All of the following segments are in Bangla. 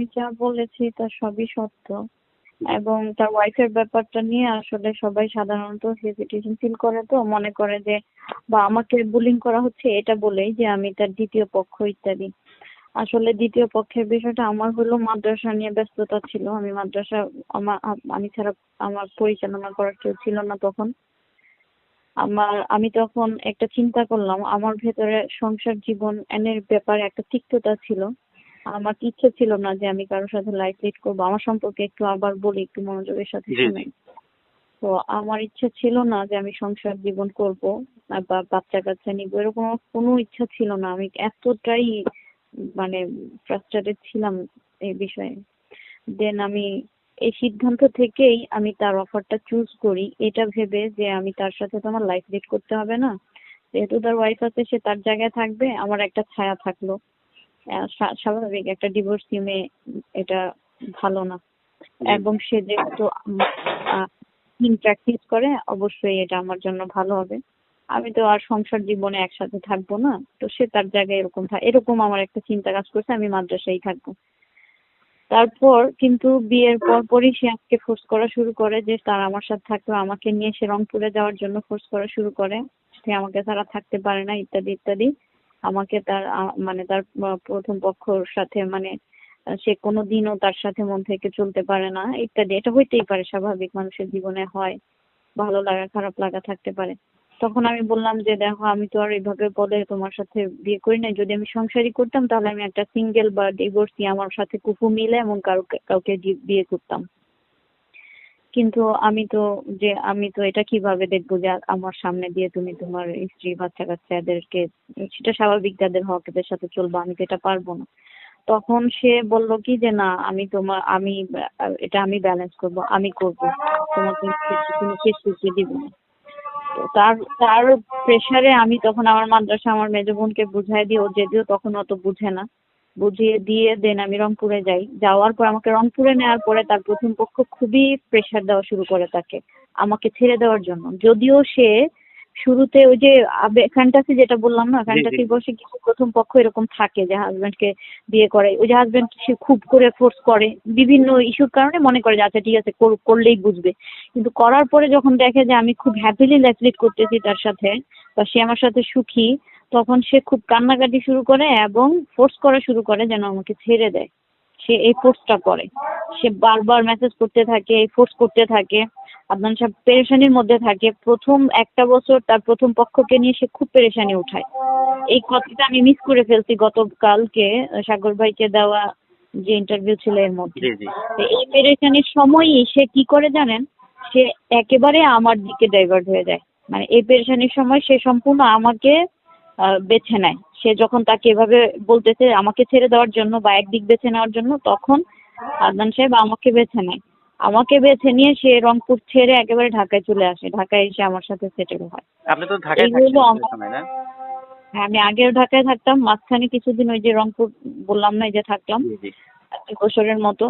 আমি যা বলেছি তা সবই সত্য। এবং তার ওয়াইফের ব্যাপারটা নিয়ে আসলে সবাই সাধারণত হেজিটেশন ফিল করে তো, মনে করে যে, বা আমাকে বুলিং করা হচ্ছে এটা বলেই যে আমি তার দ্বিতীয় পক্ষ ইত্যাদি। আসলে দ্বিতীয় পক্ষের বিষয়টা আমার হলো মাদ্রাসা নিয়ে ব্যস্ততা ছিল। আমি মাদ্রাসা, আমার, আমি ছাড়া আমার পরিচালনা করার কেউ ছিল না তখন। আমার, আমি তখন একটা চিন্তা করলাম, আমার ভেতরে সংসার জীবন এনের ব্যাপারে একটা তিক্ততা ছিল। আমার ইচ্ছে ছিল না যে আমি কারোর সাথে লাইফ লিড করব। আমার সম্পর্কে একটু আবার বলি একটু মনোযোগের সাথে। শুনে তো আমার ইচ্ছে ছিল না যে আমি সংসার জীবন করব বা বাচ্চা কাচ্চা নিবো এরকম কোনো ইচ্ছা ছিল না। আমি এতটাই মানে ফ্রাস্ট্রেটেড ছিলাম এই বিষয়ে। দেন আমি এই সিদ্ধান্ত থেকেই আমি তার অফারটা চুজ করি। এটা ভেবে যে আমি তার সাথে তো আমার লাইফ লিড করতে হবে না। যেহেতু তার ওয়াইফ আছে সে তার জায়গায় থাকবে আমার একটা ছায়া থাকল। স্বাভাবিক একটা ডিভোর্স মেয়ে এটা ভালো না। এবং সে যেহেতু প্র্যাকটিস করে অবশ্যই এটা আমার জন্য ভালো হবে। আমি তো আর সংসার জীবনে একসাথে থাকব না তো সে তার জায়গায় এরকম থাক এরকম আমার একটা চিন্তা কাজ করছে আমি মাদ্রাসায় থাকব। তারপর কিন্তু বিয়ের পর পরই সে আজকে ফোর্স করা শুরু করে যে তার আমার সাথে থাকবে আমাকে নিয়ে সে রংপুরে যাওয়ার জন্য ফোর্স করা শুরু করে। সে আমাকে ছাড়া থাকতে পারে না ইত্যাদি ইত্যাদি। আমাকে তার মানে তার প্রথম পক্ষর সাথে মানে সে কোনোদিনও তার সাথে মন থেকে চলতে পারে না, ইত্যাদি। এটা হইতেই পারে, স্বাভাবিক মানুষের জীবনে হয়, ভালো লাগা, খারাপ লাগা থাকতে পারে। তখন আমি বললাম যে, দেখো, আমি তো আর এইভাবে বলে তোমার সাথে বিয়ে করি নাই। যদি আমি সংসারই করতাম, তাহলে আমি একটা সিঙ্গেল বা ডিভোর্সি আমার সাথে কুফু মিলে এমন কাউকে কাউকে বিয়ে করতাম। কিন্তু আমি তো যে, আমি তো এটা কীভাবে দেখব যে, আমার সামনে দিয়ে তুমি তোমার স্ত্রী বাচ্চা কাচ্চা এদেরকে সেটা স্বাভাবিক যাদের হক, এদের সাথে চলবো, আমি তো এটা পারব না। তখন সে বলল কি যে, না, আমি তোমার, আমি, এটা আমি ব্যালেন্স করব, আমি করব। তোমাকে কেস দিব না। তার তার প্রেসারে আমি তখন আমার মাদ্রাসা, আমার মেজো বোনকে বুঝাই দিই ও যদিও তখন অত বুঝে না। বুঝিয়ে দিয়ে দেন আমি রংপুরে যাই। যাওয়ার পর আমাকে রংপুরে নেওয়ার পরে তার প্রথম পক্ষ খুবই প্রেসার দেওয়া শুরু করে তাকে আমাকে ছেড়ে দেওয়ার জন্য। যদিও সে শুরুতে ওই যে ফ্যান্টাসি যেটা বললাম না। ফ্যান্টাসি বসে কিছু প্রথম পক্ষ এরকম থাকে যে হাজবেন্ডকে বিয়ে করে। ওই যে হাজবেন্ড সে খুব করে ফোর্স করে বিভিন্ন ইস্যুর কারণে মনে করে যে আচ্ছা ঠিক আছে কর- করলেই বুঝবে। কিন্তু করার পরে যখন দেখে যে আমি খুব হ্যাপিলি লাইফ লিড করতেছি তার সাথে বা সে আমার সাথে সুখী তখন সে খুব কান্নাকাটি শুরু করে এবং ফোর্স করা শুরু করে যেন আমাকে ছেড়ে দেয়। সে এই ফোর্সটা করে। সে বারবার মেসেজ করতে থাকে এই ফোর্স করতে থাকে আদনান সাহেব পেরেশানির মধ্যে থাকে। প্রথম একটা বছর তার প্রথম পক্ষকে নিয়ে সে খুব পেরেশানি উঠায়। এই কথাটা আমি মিস করে ফেলছি গতকালকে সাগর ভাইকে দেওয়া যে ইন্টারভিউ ছিল এর মধ্যে। এই পেরেশানির সময়ই সে কি করে জানেন? সে একেবারে আমার দিকে ডাইভার্ট হয়ে যায়। মানে এই পেরেশানির সময় সে সম্পূর্ণ আমাকে বেছে নেয়। সে যখন তাকে এভাবে বলতেছে আমাকে ছেড়ে দেওয়ার জন্য বা একদিক বেছে নেওয়ার জন্য তখন আদনান সাহেব আমাকে বেছে নেয়। আমাকে বেছে নিয়ে সে রংপুর ছেড়ে একেবারে ঢাকায় চলে আসে। ঢাকায় এসে আমার সাথে সেটেল হয়। আপনি তো ঢাকায় হ্যাঁ, আমি আগেও ঢাকায় থাকতাম। মাঝখানে কিছুদিন ওই যে রংপুর বললাম না যে থাকলাম। জি জি এক বছরের মতো।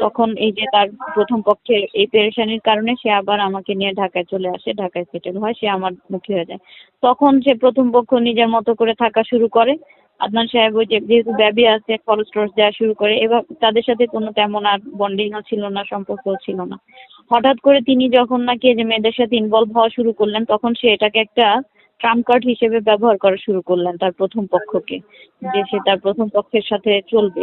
তখন এই যে তার প্রথম পক্ষে এই পেরেশানির কারণে সে আবার আমাকে নিয়ে ঢাকায় চলে আসে, ঢাকায় সেটেল হয়, সে আমার মুখী হয়ে যায়। তখন সে প্রথম পক্ষ নিজের মতো করে থাকা শুরু করে। আদনান সাহেব ওই যেহেতু ব্যাবি আছে খরচ টরচ দেওয়া শুরু করে, এবার তাদের সাথে কোনো তেমন আর বন্ডিংও ছিল না, সম্পর্কও ছিল না। হঠাৎ করে তিনি যখন নাকি যে মেয়েদের সাথে ইনভলভ হওয়া শুরু করলেন, তখন সে এটাকে একটা ট্রাম্প কার্ড হিসেবে ব্যবহার করা শুরু করলেন তার প্রথম পক্ষকে, যে সে তার প্রথম পক্ষের সাথে চলবে।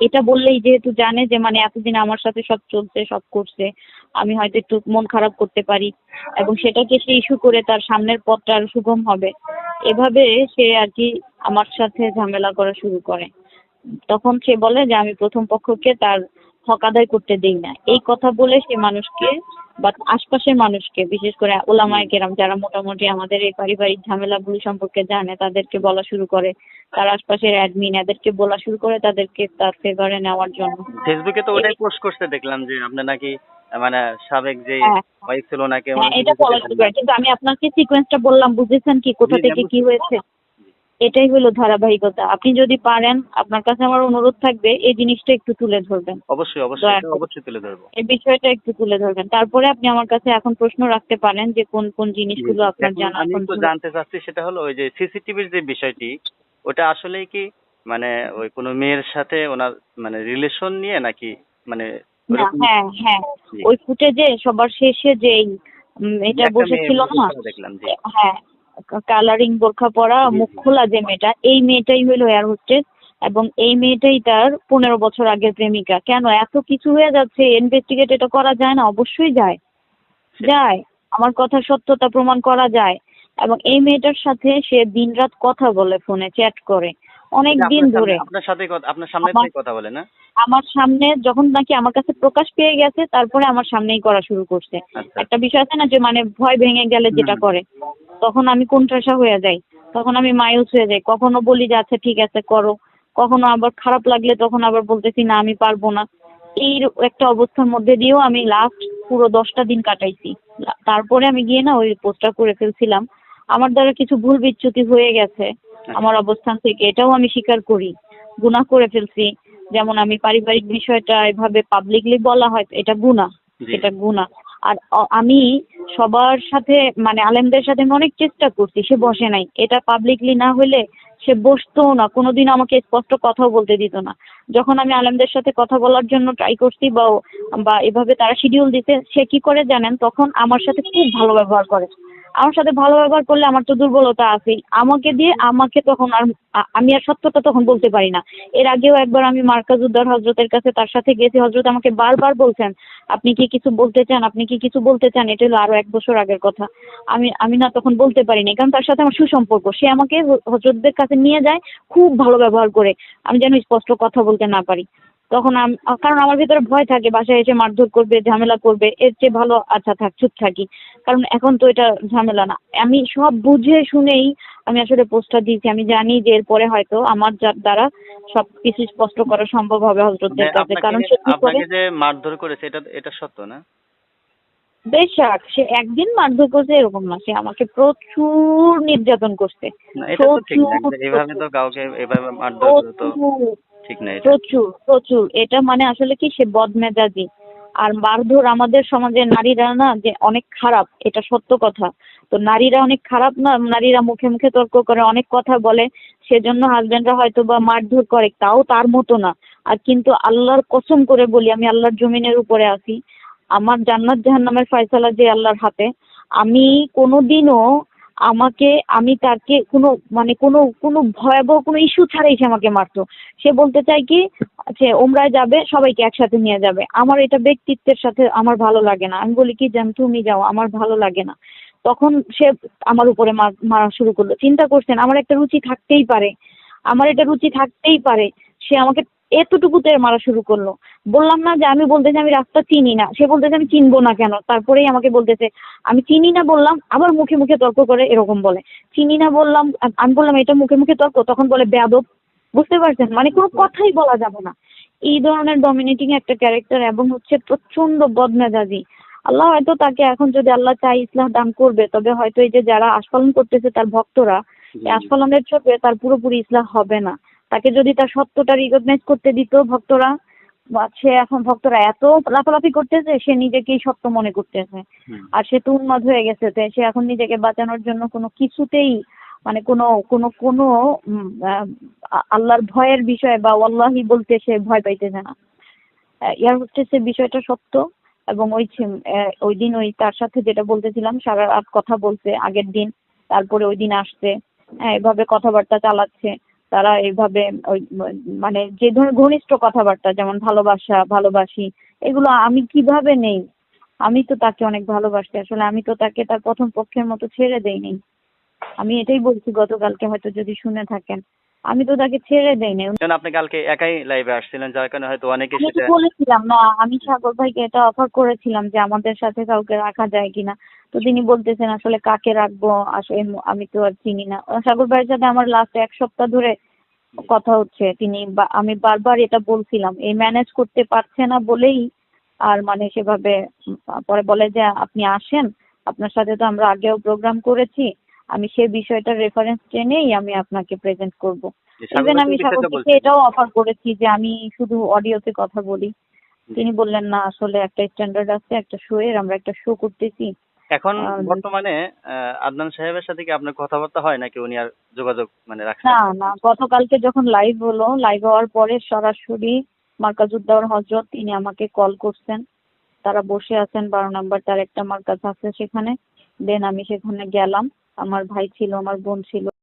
এটা বললেই যেহেতু জানে যে মানে এতদিন আমার সাথে সব চলছে, সব করছে, আমি হয়তো একটু মন খারাপ করতে পারি। এবং সেটাকে সে ইস্যু করে তার সামনের পথটা আরও সুগম হবে। এভাবে সে আর কি আমার সাথে ঝামেলা করা শুরু করে। তখন সে বলে যে, আমি প্রথম পক্ষকে তার হক আদায় করতে দেই না। এই কথা বলে সে মানুষকে বা আশপাশের মানুষকে বিশেষ করে ওলামায় কেরাম যারা মোটামুটি আমাদের এই পারিবারিক ঝামেলাগুলো সম্পর্কে জানে তাদেরকে বলা শুরু করে। তার আশপাশের অ্যাডমিন এদেরকে বলা শুরু করে তাদেরকে তার ফেভারে নেওয়ার জন্য। ফেসবুকে তো ওটাই পোস্ট করতে দেখলাম যে আপনি নাকি মানে সাবেক যে হ্যাঁ। ওয়াইফ ছিল নাকি হ্যাঁ এটা শুরু করে কিন্তু আমি আপনাকে সিকোয়েন্সটা বললাম বুঝেছেন কি? কোথা থেকে কি হয়েছে? এটাই হলো ধারাবাহিকতা। আপনি যদি পারেন আপনার কাছে আমার অনুরোধ থাকবে এই জিনিসটা একটু তুলে ধরবেন। অবশ্যই অবশ্যই এটা অবশ্যই তুলে ধরবো। এই বিষয়টা একটু তুলে ধরবেন। তারপরে আপনি আমার কাছে এখন প্রশ্ন রাখতে পারেন যে কোন কোন জিনিসগুলো আপনার জানা আমি একটু জানতে চাচ্ছি সেটা হলো ওই যে সিসিটিভির যে বিষয়টি ওটা আসলে কি মানে ওই কোনো মেয়ের সাথে ওনার মানে রিলেশন নিয়ে নাকি মানে না হ্যাঁ হ্যাঁ। ওই ফুটেজে সবার শেষে যেই এটা বসেছিল না? হ্যাঁ কালারিং বোরখা পরা মুখ খোলা যে মেয়েটা এই মেয়েটাই হলো এয়ার হোস্টেস এবং এই মেয়েটাই তার পনেরো বছর আগের প্রেমিকা। কেন? এত কিছু হয়ে যাচ্ছে ইনভেস্টিগেট এটা করা যায় না অবশ্যই যায়। যায়। আমার কথা সত্যতা প্রমাণ করা যায়। এবং এই মেয়েটার সাথে সে দিনরাত কথা বলে ফোনে চ্যাট করে। অনেক দিন ধরে। আপনার সাথে আপনার সামনে কথা বলে না? আমার সামনে যখন নাকি আমার কাছে প্রকাশ পেয়ে গেছে তারপরে আমার সামনেই করা শুরু করছে। আচ্ছা। একটা বিষয় আছে না যে মানে ভয় ভেঙে গেলে যেটা করে তখন আমি কোণঠাসা হয়ে যাই। তখন আমি মায়ুস হয়ে যাই। কখনো বলি যে আচ্ছা ঠিক আছে করো। কখনো আবার খারাপ লাগলে তখন আবার বলতেছি না আমি পারব না। এই একটা অবস্থার মধ্যে দিয়েও আমি লাস্ট পুরো দশটা দিন কাটাইছি। তারপরে আমি গিয়ে না ওই পোস্টটা করে ফেলছিলাম। আমার দ্বারা কিছু ভুল বিচ্যুতি হয়ে গেছে। আমার অবস্থান থেকে এটাও আমি স্বীকার করি। গুনাহ করে ফেলছি। যেমন আমি পারিবারিক বিষয়টা এভাবে পাবলিকলি বলা হয় এটা জি। এটা গুনাহ। আর আমি সবার সাথে মানে আলেমদের সাথে আমি অনেক চেষ্টা করছি সে বসে নাই। এটা পাবলিকলি না হলে সে বসতো না কোনোদিন আমাকে স্পষ্ট কথাও বলতে দিত না। যখন আমি আলেমদের সাথে কথা বলার জন্য ট্রাই করছি বা বা এভাবে তারা শিডিউল দিতে সে কি করে জানেন? তখন আমার সাথে খুব ভালো ব্যবহার করে। আমার সাথে ভালো ব্যবহার করলে আমার তো দুর্বলতা আছেই। আমাকে দিয়ে আমাকে তখন আর আমি আর সত্যটা তখন বলতে পারি না। এর আগেও একবার আমি মার্কাজুদ্দার হজরতের কাছে তার সাথে গেছি। হজরত আমাকে বারবার বলছেন, আপনি কি কিছু বলতে চান? আপনি কি কিছু বলতে চান? এটা হলো আরও এক বছর আগের কথা। আমি আমি না তখন বলতে পারিনি কারণ তার সাথে আমার সুসম্পর্ক। সে আমাকে হজরতদের কাছে নিয়ে যায়, খুব ভালো ব্যবহার করে। আমি যেন স্পষ্ট কথা বলতে না পারি। তখন কারণ আমার ভিতরে ভয় থাকে বাসায় এসে মারধর করবে ঝামেলা করবে এর চেয়ে ভালো আচ্ছা থাক চুপ থাকি। কারণ এখন তো এটা ঝামেলা না। আমি সব বুঝে শুনেই আমি আসলে পোস্টটা দিয়েছি। আমি জানি যে এরপরে হয়তো আমার যার দ্বারা সব কিছু স্পষ্ট করা সম্ভব হবে হজরতদের মানে কাছে। কারণ সে কি করে যে মারধর করেছে এটা এটা সত্য না? বেশাক সে একদিন মারধর করছে এরকম না। সে আমাকে প্রচুর নির্যাতন করছে। এভাবে তো কাউকে এভাবে মারধর ঠিক না প্রচুর প্রচুর। এটা মানে আসলে কি, সে বদমেজাজি। আর মারধর আমাদের সমাজে নারীরা না যে অনেক খারাপ, এটা সত্য কথা। তো নারীরা অনেক খারাপ না, নারীরা মুখে মুখে তর্ক করে, অনেক কথা বলে। সেজন্য হাজবেন্ডরা হয়তো বা মারধর করে, তাও তার মতো না। আর কিন্তু আল্লাহর কসম করে বলি, আমি আল্লাহর জমিনের উপরে আছি। আমার জান্নাত জাহান্নামের ফয়সালা যে আল্লাহর হাতে, আমি কোনোদিনও আমাকে, আমি তাকে কোনো মানে কোনো কোনো ভয়াবহ কোনো ইস্যু ছাড়াই সে আমাকে মারতো। সে বলতে চায় কি সে ওমরায় যাবে, সবাইকে একসাথে নিয়ে যাবে। আমার এটা ব্যক্তিত্বের সাথে আমার ভালো লাগে না। আমি বলি কি যেন তুমি যাও, আমার ভালো লাগে না। তখন সে আমার উপরে মার- মারা শুরু করল। চিন্তা করছেন, আমার একটা রুচি থাকতেই পারে। আমার এটা রুচি থাকতেই পারে। সে আমাকে এতটুকুতে মারা শুরু করল। বললাম না যে আমি বলতেছি আমি রাস্তা চিনি না। সে বলতেছে আমি চিনবো না কেন? তারপরেই আমাকে বলতেছে আমি চিনি না বললাম আবার মুখে মুখে তর্ক করে এরকম বলে। চিনি না বললাম আমি বললাম এটা মুখে মুখে তর্ক? তখন বলে বেয়াদব। বুঝতে পারছেন? মানে কোনো কথাই বলা যাবে না। এই ধরনের ডমিনেটিং একটা ক্যারেক্টার এবং হচ্ছে প্রচণ্ড বদমেজাজি। আল্লাহ হয়তো তাকে এখন যদি আল্লাহ চাই ইসলাম দান করবে তবে হয়তো এই যে যারা আস্ফালন করতেছে তার ভক্তরা আস্ফালনের চোখে তার পুরোপুরি ইসলাম হবে না। তাকে যদি তার সত্যটা রিকগনাইজ করতে দিত ভক্তরা সে এখন ভক্তরা এত লাফালাফি করতেছে সে নিজেকেই সত্য মনে করতেছে। আর সে তো উন্মাদ হয়ে গেছে সে এখন নিজেকে বাঁচানোর জন্য কোনো কিছুতেই মানে কোনো কোনো কোনো আল্লাহর ভয়ের বিষয় বা ওয়াল্লাহি বলতে সে ভয় পাইতেছে না। ইয়ার হচ্ছে সে বিষয়টা সত্য এবং ওই ওই দিন ওই তার সাথে যেটা বলতেছিলাম সারা রাত কথা বলছে আগের দিন তারপরে ওই দিন আসছে হ্যাঁ এভাবে কথাবার্তা চালাচ্ছে। তারা এইভাবে ওই মানে যে ধরনের ঘনিষ্ঠ কথাবার্তা যেমন ভালোবাসা ভালোবাসি এগুলো আমি কীভাবে নেই? আমি তো তাকে অনেক ভালোবাসি। আসলে আমি তো তাকে তার প্রথম পক্ষের মতো ছেড়ে দেইনি। আমি এটাই বলছি গতকালকে হয়তো যদি শুনে থাকেন। আমি তো তাকে ছেড়ে দেইনি। যেন আপনি কালকে একাই লাইভে আসছিলেন যার কারণে হয়তো অনেকে সেটা বলেছিলাম না আমি সাগর ভাইকে এটা অফার করেছিলাম যে আমাদের সাথে কাউকে রাখা যায় কিনা। তো তিনি বলতেছেন আসলে কাকে রাখব? আসলে আমি তো আর চিনি না। সাগর ভাইয়ের সাথে আমার লাস্ট এক সপ্তাহ ধরে কথা হচ্ছে। তিনি আমি বারবার এটা বলছিলাম এই ম্যানেজ করতে পারছে না বলেই আর মানে সেভাবে পরে বলে যে আপনি আসেন আপনার সাথে তো আমরা আগেও প্রোগ্রাম করেছি আমি সেই বিষয়টার রেফারেন্স টেনেই আমি আপনাকে প্রেজেন্ট করব। ইভেন আমি সাগরকে এটাও অফার করেছি যে আমি শুধু অডিওতে কথা বলি। তিনি বললেন না আসলে একটা স্ট্যান্ডার্ড আছে একটা শো এর আমরা একটা শো করতেছি। এখন বর্তমানে আদনান সাহেবের সাথে কি আপনার কথাবার্তা হয় নাকি উনি আর যোগাযোগ মানে রাখছেন? না না গতকালকে যখন লাইভ হলো লাইভ হওয়ার পরে সরাসরি মার্কাজুদ্দাউর হজরত তিনি আমাকে কল করছেন। তারা বসে আছেন বারো নাম্বার তার একটা মার্কাজ আছে সেখানে। দেন আমি সেখানে গেলাম। আমার ভাই ছিল আমার বোন ছিল।